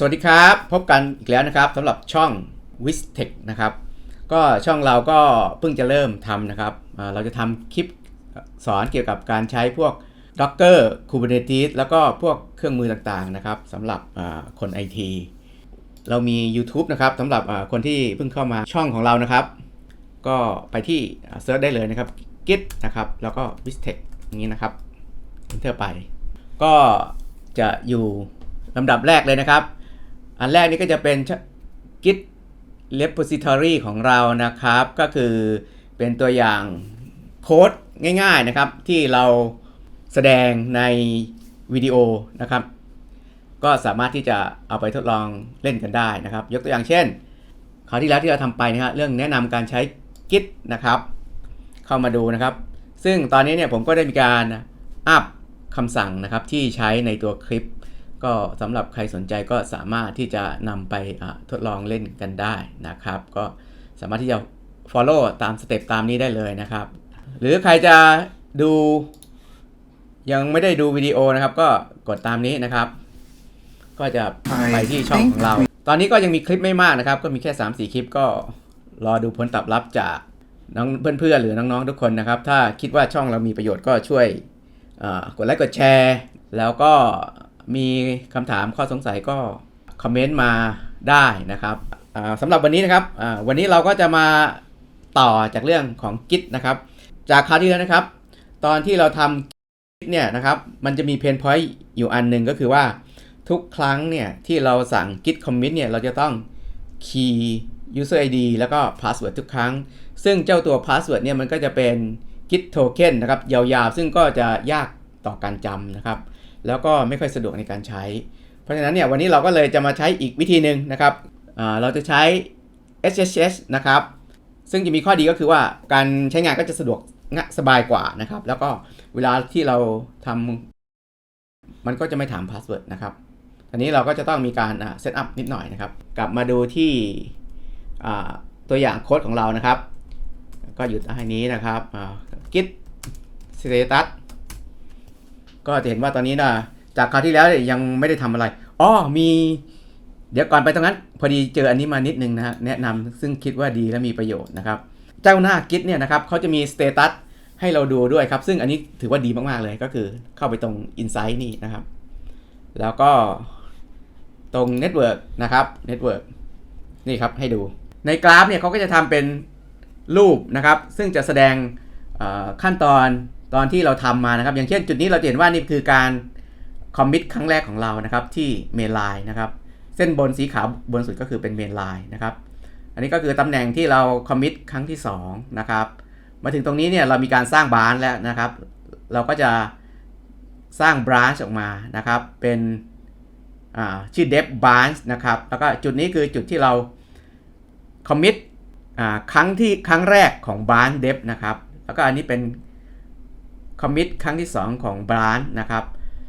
สวัสดีครับ พบกันอีกแล้วนะครับสำหรับช่อง w i s t e c h นะครับ ก็ช่องเราก็เพิ่งจะเริ่มทำนะครับ เราจะทำคลิปสอนเกี่ยวกับการใช้พวก Docker Kubernetes แล้วก็พวกเครื่องมือต่างๆนะครับสำหรับอ่าคน IT เรามี YouTube นะครับสำหรับคนที่เพิ่งเข้ามาช่องของเรานะครับ ก็ไปที่เซิร์ชได้เลยนะครับ git นะครับ แล้วก็ w i s t e c h อย่างนี้นะครับ enter ไป ก็จะอยู่ลำดับแรกเลยนะครับ อันแรกนี่ก็จะเป็น git repository ของเรานะครับ ก็คือเป็นตัวอย่างโค้ดง่ายๆนะครับ ที่เราแสดงในวิดีโอนะครับ ก็สามารถที่จะเอาไปทดลองเล่นกันได้นะครับ ยกตัวอย่างเช่นคราวที่แล้วที่เราทำไปนะฮะเรื่องแนะนำการใช้ Git นะครับ เข้ามาดูนะครับ ซึ่งตอนนี้เนี่ยผมก็ได้มีการอัพคำสั่งนะครับที่ใช้ในตัวคลิป ก็สำหรับใครสนใจก็สามารถที่จะนำไปอะทดลองเล่นกันได้นะครับ ก็สามารถที่จะ follow ตามสเต็ปตามนี้ได้เลยนะครับ หรือใครจะดูยังไม่ได้ดูวิดีโอนะครับ ก็กดตามนี้นะครับ ก็จะไปที่ช่องของเรา ตอนนี้ก็ยังมีคลิปไม่มากนะครับ ก็มีแค่ 3-4 คลิปก็รอดูผลตอบรับจากน้องเพื่อนๆหรือน้องๆทุกคนนะครับ ถ้าคิดว่าช่องเรามีประโยชน์ก็ช่วยเอ่อกดไลค์กดแชร์ แล้วก็ มีคำถามข้อสงสัยก็คอมเมนต์มาได้นะครับอ่าสำหรับวันนี้นะครับวันนี้เราก็จะมาต่อจากเรื่องของ Git นะครับ จากคราวที่แล้วนะครับ ตอนที่เราทำ Git เนี่ยนะครับ มันจะมีเพนพอยต์อยู่อันหนึ่งก็คือว่าทุกครั้งเนี่ยที่เราสั่ง git commit เนี่ยเราจะต้อง key user id แล้วก็ password ทุกครั้ง ซึ่งเจ้าตัว password เนี่ยมันก็จะเป็น git token นะครับยาวๆ ซึ่งก็จะยากต่อการจำนะครับ แล้วก็ไม่ค่อยสะดวกในการใช้ เพราะฉะนั้นเนี่ยวันนี้เราก็เลยจะมาใช้อีกวิธีหนึ่งนะครับเราจะใช้ SSH นะครับซึ่งจะมีข้อดีก็คือว่าการใช้งานก็จะสะดวกง่ายสบายกว่านะครับ แล้วก็เวลาที่เราทำมันก็จะไม่ถามพาสเวิร์ดนะครับอันนี้เราก็จะต้องมีการเซตอัพนิดหน่อยนะครับ กลับมาดูที่ตัวอย่างโค้ดของเรานะครับ ก็อยู่ใต้นี้นะครับ git status ก็จะเห็นว่าตอนนี้นะจากคราวที่แล้วยังไม่ได้ทำอะไรอ๋อมีเดี๋ยวก่อนไปตรงนั้น พอดีเจออันนี้มานิดนึงนะฮะแนะนำซึ่งคิดว่าดีและมีประโยชน์นะครับ เจ้าหน้า Git เนี่ยนะครับเขาจะมีสเตตัสให้เราดูด้วยครับ ซึ่งอันนี้ถือว่าดีมากๆเลยก็คือเข้าไปตรง Insight นี่นะครับ แล้วก็ตรง Network นะครับ Network นี่ครับให้ดู ในกราฟเนี่ยเขาก็จะทำเป็นรูปนะครับ ซึ่งจะแสดงขั้นตอน ตอนที่เราทำมานะครับ อย่างเช่นจุดนี้เราเห็นว่านี่คือการคอมมิตครั้งแรกของเรานะครับที่เมนไลน์นะครับเส้นบนสีขาวบนสุดก็คือเป็นเมนไลน์นะครับอันนี้ก็คือตำแหน่งที่เราคอมมิตครั้งที่2นะครับมาถึงตรงนี้เนี่ยเรามีการสร้างบรานแล้วนะครับ เราก็จะสร้างบรานช์ออกมานะครับเป็นชื่อ dep branch นะครับแล้วก็จุดนี้คือจุดที่เราคอมมิตครั้งที่ครั้งแรกของ branch dep นะครับแล้วก็อันนี้เป็น คอมมิตครั้งที่ 2 ของ branch นะครับ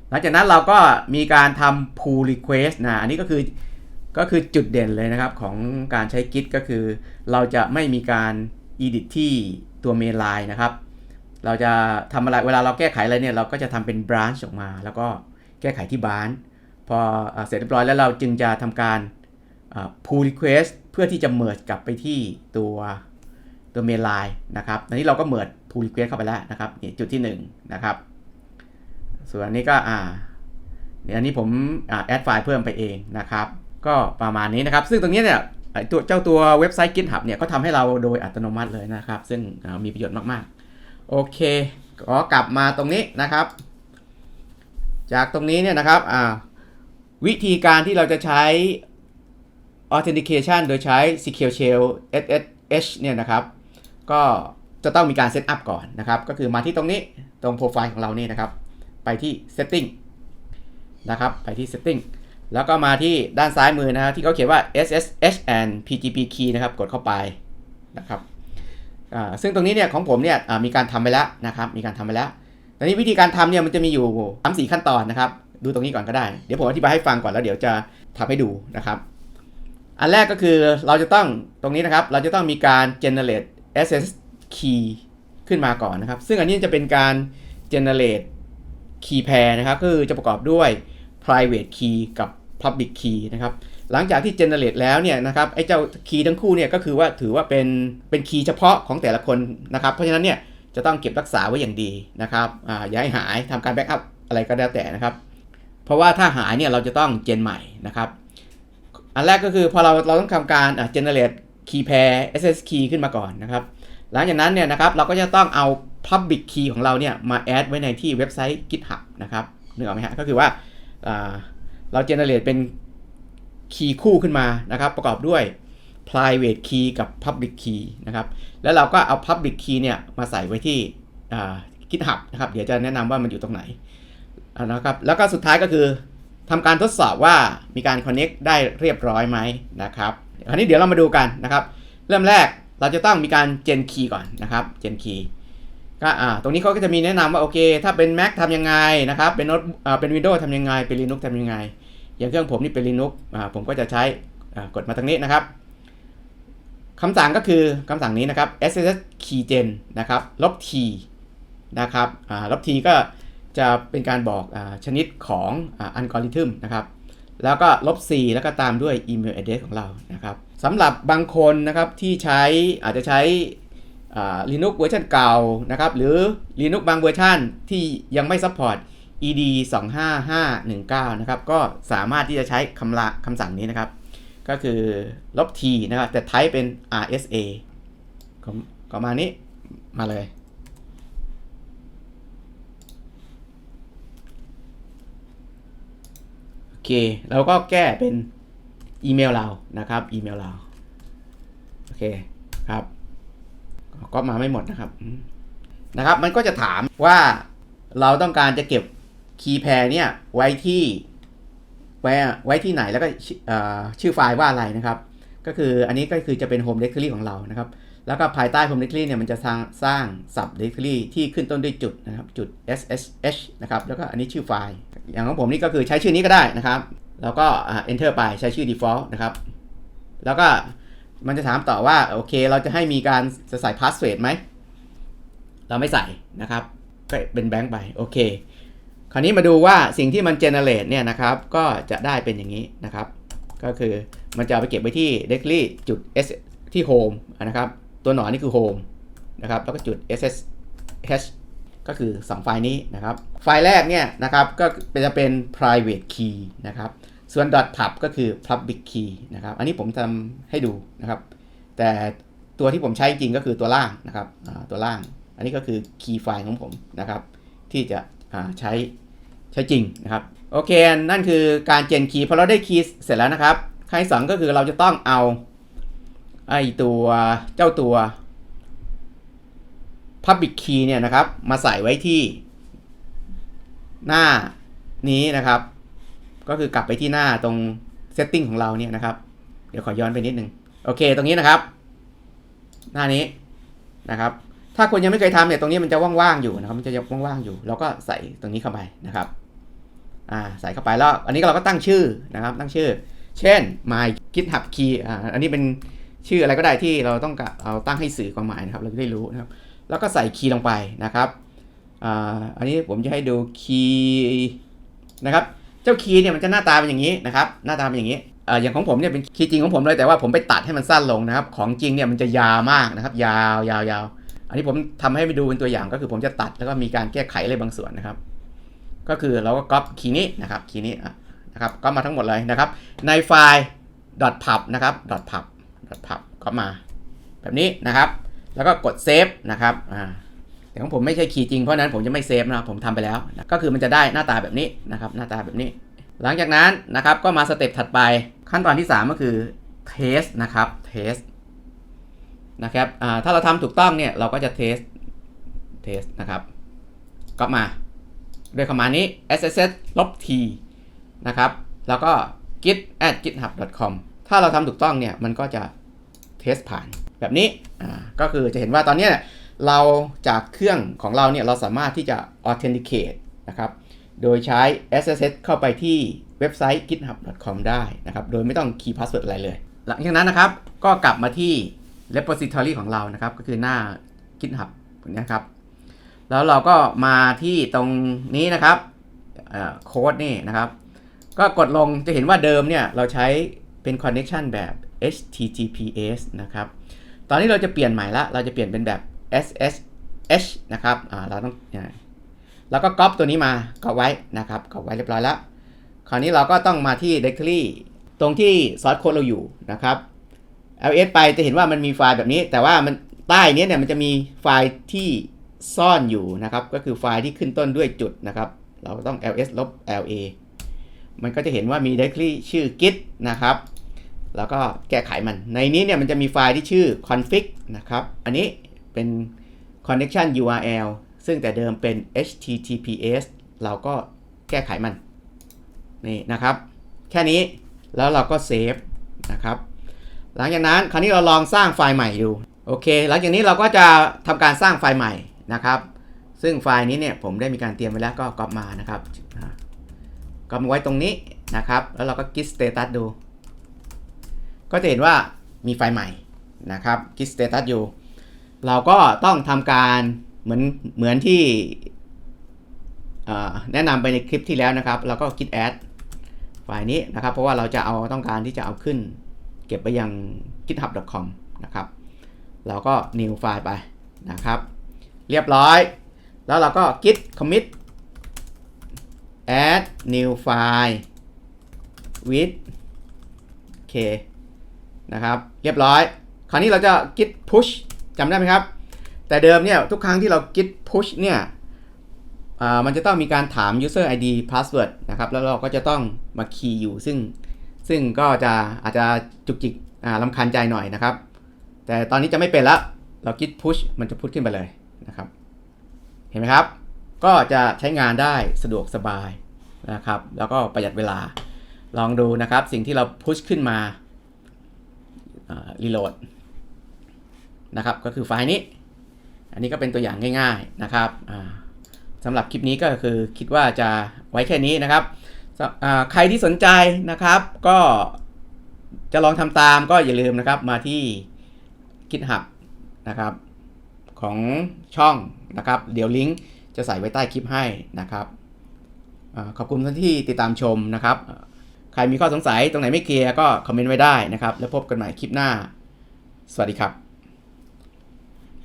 หลังจากนั้นเราก็มีการทำ pull request นะ อันนี้ก็คือก็คือจุดเด่นเลยนะครับของการใช้ Git ก็คือ เราจะไม่มีการ edit ที่ตัว main line นะครับ เราจะทำอะไรเวลาเราแก้ไขอะไรเนี่ยเราก็จะทำเป็น branch ออกมา แล้วก็แก้ไขที่ branch พอเสร็จเรียบร้อยแล้วเราจึงจะทำการ pull request เพื่อที่จะ merge กลับไปที่ตัวตัว main line นะครับอันนี้เราก็ merge pull request เข้าไปแล้วนะครับนี่จุดที่1นะครับ ส่วนอันนี้ก็อ่าเดี๋ยวอันนี้ผมอแอดไฟล์เพิ่มไปเองนะครับ ก็ประมาณนี้นะครับ ซึ่งตรงนี้เนี่ยตัวเจ้าตัวเว็บไซต์ GitHub เนี่ยก็ทำให้เราโดยอัตโนมัติเลยนะครับ ซึ่งมีประโยชน์มากๆ โอเคก็กลับมาตรงนี้นะครับ จากตรงนี้เนี่ยนะครับวิธีการที่เราจะใช้ authentication โดยใช้ secure shell SSH เนี่ยนะครับ ก็ จะต้องมีการเซตอัพก่อนนะครับ ก็คือมาที่ตรงนี้ตรงโปรไฟล์ของเรานี่นะครับ ไปที่ setting นะครับ ไปที่ setting แล้วก็มาที่ด้านซ้ายมือนะครับที่เขาเขียนว่า SSH and PGP key นะครับ กดเข้าไปนะครับซึ่งตรงนี้เนี่ยของผมเนี่ยมีการทำไปแล้วนะครับ มีการทำไปแล้วตอนนี้วิธีการทำเนี่ยมันจะมีอยู่สามสี่ขั้นตอนนะครับ ดูตรงนี้ก่อนก็ได้ เดี๋ยวผมอธิบายให้ฟังก่อนแล้วเดี๋ยวจะทำให้ดูนะครับ อันแรกก็คือเราจะต้องตรงนี้นะครับ เราจะต้องมีการ generate SS key ขึ้นมาก่อนนะครับ ซึ่งอันนี้จะเป็นการ generate key pair นะครับก็คือจะประกอบด้วย private key กับ public key นะครับ หลังจากที่ generate แล้วเนี่ยนะครับไอ้เจ้าคีย์ทั้งคู่เนี่ยก็คือว่าถือว่าเป็นเป็นคีย์เฉพาะของแต่ละคนนะครับ เพราะฉะนั้นเนี่ยจะต้องเก็บรักษาไว้อย่างดีนะครับอ่าอย่าให้หายทำการแบ็กอัพอะไรก็แล้วแต่นะครับ เพราะว่าถ้าหายเนี่ยเราจะต้องเจนใหม่นะครับ อันแรกก็คือพอเราเราต้องทำการอ่า generate key pair SS key ขึ้นมาก่อนนะครับ หลังจากนั้นเนี่ยนะครับเราก็จะต้องเอา public key ของเราเนี่ยมา add ไว้ในที่เว็บไซต์ GitHub นะครับนึกออกไหมฮะก็คือว่าเรา generate เป็นคีย์คู่ขึ้นมานะครับประกอบด้วย private key กับ public key นะครับ แล้วเราก็เอา public key เนี่ยมาใส่ไว้ที่ GitHub นะครับ เดี๋ยวจะแนะนำว่ามันอยู่ตรงไหนนะครับ แล้วก็สุดท้ายก็คือทำการทดสอบว่ามีการ connect ได้เรียบร้อยไหมนะครับ คราวนี้เดี๋ยวเรามาดูกันนะครับ เริ่มแรก เราจะต้องมีการ gen key ก่อนนะครับ gen key ก็อ่าตรงนี้เขาก็จะมีแนะนำว่าโอเค ถ้าเป็น Mac ทำยังไงนะครับ เป็นโน้ตอ่าเป็น Windows ทำยังไง เป็น Linux ทำยังไง อย่างเครื่องผมนี่เป็น Linux อ่าผมก็จะใช้อ่ากดมาทางนี้นะครับคำสั่งก็คือคำสั่งนี้นะครับ sss keygen นะครับลบ t นะครับอ่าลบ t ก็จะเป็นการบอกอชนิดของอัลกอริทึมนะครับ แล้วก็ลบ c แล้วก็ตามด้วยอีเมล address ของเรานะครับ สำหรับบางคนนะครับที่ใช้อาจจะใช้ Linux เวอร์ชันเก่านะครับหรือ Linux บางเวอร์ชันที่ยังไม่ซัพพอร์ต ed 25519นะครับก็สามารถที่จะใช้คำละคำสั่งนี้นะครับ ก็คือลบ t นะครับแต่ type เป็น rsa ก็มานี้มาเลย โอเคเราก็แก้เป็น อีเมลเรานะครับอีเมลเราโอเคครับ ก็มาไม่หมดนะครับนะครับ มันก็จะถามว่าเราต้องการจะเก็บคีย์แพร์เนี่ยไว้ที่ไว้ไว้ที่ไหนแล้วก็ชื่อไฟล์ว่าอะไรนะครับ ก็คืออันนี้ก็คือจะเป็น home directory ของเรานะครับ แล้วก็ภายใต้ home directory เนี่ยมันจะสร้างสร้าง sub directory ที่ขึ้นต้นด้วยจุดนะครับจุด ssh นะครับแล้วก็อันนี้ชื่อไฟล์ อย่างของผมนี่ก็คือใช้ชื่อนี้ก็ได้นะครับ แล้วก็ enter ไปใช้ชื่อ default นะครับ แล้วก็มันจะถามต่อว่า โอเค เราจะให้มีการจะใส่ password ไหม เราไม่ใส่นะครับ ก็เป็นแบงค์ไป โอเค คราวนี้มาดูว่าสิ่งที่มัน generate เนี่ยนะครับ ก็จะได้เป็นอย่างนี้นะครับ ก็คือมันจะเอาไปเก็บไว้ที่ directory จุด s ที่ home นะครับ ตัวหนอนนี่คือ home นะครับ แล้วก็จุด ssh ก็คือ 2 ไฟล์นี้นะครับ ไฟล์แรกเนี่ยนะครับ ก็จะเป็น private key นะครับ ส่วน .pub ก็คือ public key นะครับ อันนี้ผมทำให้ดูนะครับ แต่ตัวที่ผมใช้จริงก็คือตัวล่างนะครับตัวล่าง อันนี้ก็คือ key file ของผมนะครับ ที่จะใช้ใช้จริงนะครับ โอเค นั่นคือการเจนคีย์พอเราได้คีย์เสร็จแล้วนะครับขั้นสองก็คือเราจะต้องเอาไอตัวเจ้าตัว public key เนี่ยนะครับ มาใส่ไว้ที่หน้านี้นะครับ ก็คือกลับไปที่หน้าตรง setting ของเราเนี่ยนะครับ เดี๋ยวขอย้อนไปนิดนึง โอเค ตรงนี้นะครับ หน้านี้นะครับ ถ้าคนยังไม่เคยทำเนี่ยตรงนี้มันจะว่างๆอยู่นะครับ มันจะยังว่างๆอยู่ เราก็ใส่ตรงนี้เข้าไปนะครับ อ่า ใส่เข้าไปแล้ว อันนี้เราก็ตั้งชื่อนะครับ ตั้งชื่อ เช่น my github key อ่า อันนี้เป็นชื่ออะไรก็ได้ที่เราต้องการเอาตั้งให้สื่อความหมายนะครับ เราจะได้รู้นะครับ แล้วก็ใส่คีย์ลงไปนะครับ อ่า อันนี้ผมจะให้ดูคีย์นะครับ เจ้าคีย์เนี่ยมันจะหน้าตาเป็นอย่างนี้นะครับหน้าตาเป็นอย่างนี้อ่าอย่างของผมเนี่ยเป็นคีย์จริงของผมเลยแต่ว่าผมไปตัดให้มันสั้นลงนะครับ ของจริงเนี่ยมันจะยาวมากนะครับ ยาวยาวยาวอันนี้ผมทำให้ไปดูเป็นตัวอย่างก็คือผมจะตัดแล้วก็มีการแก้ไขอะไรบางส่วนนะครับ ก็คือเราก็ก๊อปคีย์นี้นะครับคีย์นี้นะครับก็มาทั้งหมดเลยนะครับ ในไฟล์ .pub นะครับ .pub .pub ก็มา แบบนี้นะครับ แล้วก็กดเซฟนะครับอ่า แต่ของผมไม่ใช่คีย์จริงเพราะนั้นผมจะไม่เซฟนะครับผมทำไปแล้วนะก็คือมันจะได้หน้าตาแบบนี้นะครับหน้าตาแบบนี้ หลังจากนั้นนะครับก็มาสเต็ปถัดไปขั้นตอนที่ 3 ก็คือเทสนะครับเทสนะครับถ้าเราทำถูกต้องเนี่ยเราก็จะเทสเทสนะครับก็มาด้วยคำมานี้ sss ลบ t นะครับแล้วก็ git at github com ถ้าเราทำถูกต้องเนี่ยมันก็จะเทสผ่านแบบนี้ก็คือจะเห็นว่าตอนเนี้ย เราจากเครื่องของเราเนี่ยเราสามารถที่จะ authenticate นะครับ โดยใช้ SSH เข้าไปที่เว็บไซต์ github.com ได้นะครับ โดยไม่ต้องคีย์พาสเวิร์ดอะไรเลย หลังจากนั้นนะครับ ก็กลับมาที่ repository ของเรานะครับ ก็คือหน้า GitHub นะครับ แล้วเราก็มาที่ตรงนี้นะครับโค้ดนี่นะครับ ก็กดลงจะเห็นว่าเดิมเนี่ยเราใช้เป็น connection แบบ HTTPS นะครับ ตอนนี้เราจะเปลี่ยนใหม่ละ เราจะเปลี่ยนเป็นแบบ SSH นะครับเราต้องเนี่ยแล้วก็ก๊อปตัวนี้มาก๊อปไว้นะครับก๊อปไว้เรียบร้อยแล้ว คราวนี้เราก็ต้องมาที่ directory ตรงที่ source code เราอยู่นะครับ ls ไปจะเห็นว่ามันมีไฟล์แบบนี้ แต่ว่ามันใต้นี้เนี่ยมันจะมีไฟล์ที่ซ่อนอยู่นะครับ ก็คือไฟล์ที่ขึ้นต้นด้วยจุดนะครับ เราต้อง ls ลบ la มันก็จะเห็นว่ามี directory ชื่อ git นะครับ แล้วก็แก้ไขมัน ในนี้เนี่ยมันจะมีไฟล์ที่ชื่อ config นะครับ อันนี้ เป็น connection URL ซึ่งแต่เดิมเป็น HTTPS เราก็แก้ไขมัน นี่นะครับ แค่นี้แล้วเราก็เซฟนะครับ หลังจากนั้นคราวนี้เราลองสร้างไฟล์ใหม่ดูโอเค หลังจากนี้เราก็จะทำการสร้างไฟล์ใหม่นะครับ ซึ่งไฟล์นี้เนี่ยผมได้มีการเตรียมไว้แล้วก็ก๊อปมานะครับก๊อปมาไว้ตรงนี้นะครับ แล้วเราก็ git status ดู ก็จะเห็นว่ามีไฟล์ใหม่นะครับ git status อยู่ เราก็ต้องทำการเหมือนเหมือนที่แนะนำไปในคลิปที่แล้วนะครับ เราก็ git add ไฟล์นี้นะครับ เพราะว่าเราจะเอาต้องการที่จะเอาขึ้น เก็บไปยัง github.com นะครับ เราก็ new ไฟล์ไปนะครับ เรียบร้อย แล้วเราก็ git commit add new file with k นะครับ เรียบร้อย คราวนี้เราจะ git push จำได้ไหมครับ แต่เดิมเนี่ยทุกครั้งที่เรา git push เนี่ยมันจะต้องมีการถาม user ID password นะครับแล้วเราก็จะต้องมา key อยู่ซึ่ง ซึ่งก็จะอาจจะจุกจิกลำคาญใจหน่อยนะครับ แต่ตอนนี้จะไม่เป็นละเราคิด push มันจะพุชขึ้นไปเลยนะครับ เห็นไหมครับ ก็จะใช้งานได้สะดวกสบายนะครับ แล้วก็ประหยัดเวลาลองดูนะครับ สิ่งที่เราพุชขึ้นมารีโหลด นะครับ ก็คือไฟล์นี้ อันนี้ก็เป็นตัวอย่างง่าย ๆนะครับสำหรับคลิปนี้ก็คือคิดว่าจะไว้แค่นี้นะครับใครที่สนใจนะครับก็จะลองทำตามก็อย่าลืมนะครับมาที่ GitHub นะครับของช่องนะครับ เดี๋ยวลิงก์จะใส่ไว้ใต้คลิปให้นะครับอขอบคุณท่านที่ติดตามชมนะครับ ใครมีข้อสงสัยตรงไหนไม่เคลียร์ก็คอมเมนต์ไว้ได้นะครับ แล้วพบกันใหม่คลิปหน้า สวัสดีครับ